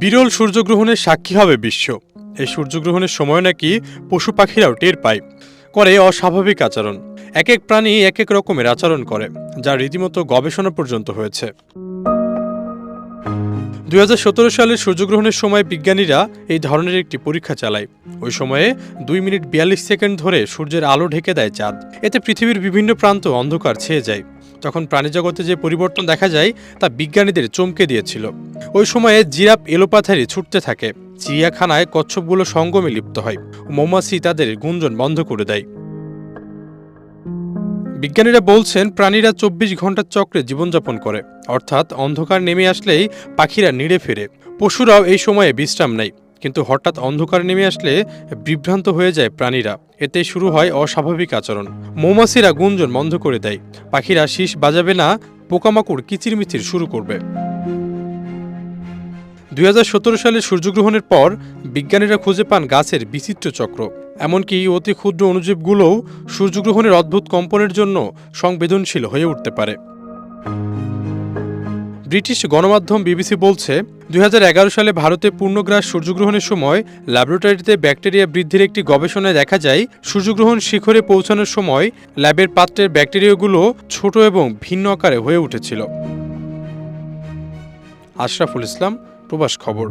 বিরল সূর্যগ্রহণের সাক্ষী হবে বিশ্ব। এই সূর্যগ্রহণের সময় নাকি পশু পাখিরাও টের পায়, করে অস্বাভাবিক আচরণ। এক এক প্রাণী এক এক রকমের আচরণ করে, যা রীতিমতো গবেষণা পর্যন্ত হয়েছে। দুই হাজার সতেরো সালের সূর্যগ্রহণের সময় বিজ্ঞানীরা এই ধরনের একটি পরীক্ষা চালায়। ওই সময়ে দুই মিনিট বিয়াল্লিশ সেকেন্ড ধরে সূর্যের আলো ঢেকে দেয় চাঁদ। এতে পৃথিবীর বিভিন্ন প্রান্ত অন্ধকার ছেয়ে যায়। তখন প্রাণীজগতে যে পরিবর্তন দেখা যায়, তা বিজ্ঞানীদের চমকে দিয়েছিল। ওই সময়ে জিরাফ এলোপাথারি ছুটতে থাকে। চিড়িয়াখানায় কচ্ছপগুলো সঙ্গমে লিপ্ত হয়। মৌমাছি তাদের গুঞ্জন বন্ধ করে দেয়। বিজ্ঞানীরা বলছেন, প্রাণীরা চব্বিশ ঘণ্টার চক্রে জীবনযাপন করে। অর্থাৎ অন্ধকার নেমে আসলেই পাখিরা নিড়ে ফেরে। পশুরাও এই সময়ে বিশ্রাম নেয়। কিন্তু হঠাৎ অন্ধকার নেমে আসলে বিভ্রান্ত হয়ে যায় প্রাণীরা। এতে শুরু হয় অস্বাভাবিক আচরণ। মৌমাছিরা গুঞ্জন বন্ধ করে দেয়। পাখিরা শীষ বাজাবে না, পোকামাকড় কিচিরমিচির শুরু করবে। দুই হাজার সতেরো সালে সূর্যগ্রহণের পর বিজ্ঞানীরা খুঁজে পান গাছের বিচিত্র চক্র। এমনকি অতি ক্ষুদ্র অণুজীবগুলোও সূর্যগ্রহণের অদ্ভুত কম্পনের জন্য সংবেদনশীল হয়ে উঠতে পারে। ব্রিটিশ গণমাধ্যম বিবিসি বলছে, দুই হাজার এগারো সালে ভারতে পূর্ণগ্রাস সূর্যগ্রহণের সময় ল্যাবরেটরিতে ব্যাকটেরিয়া বৃদ্ধির একটি গবেষণায় দেখা যায়, সূর্যগ্রহণ শিখরে পৌঁছানোর সময় ল্যাবের পাত্রের ব্যাকটেরিয়াগুলো ছোট এবং ভিন্ন আকারে হয়ে উঠেছিল। আশরাফুল ইসলাম, প্রবাস খবর।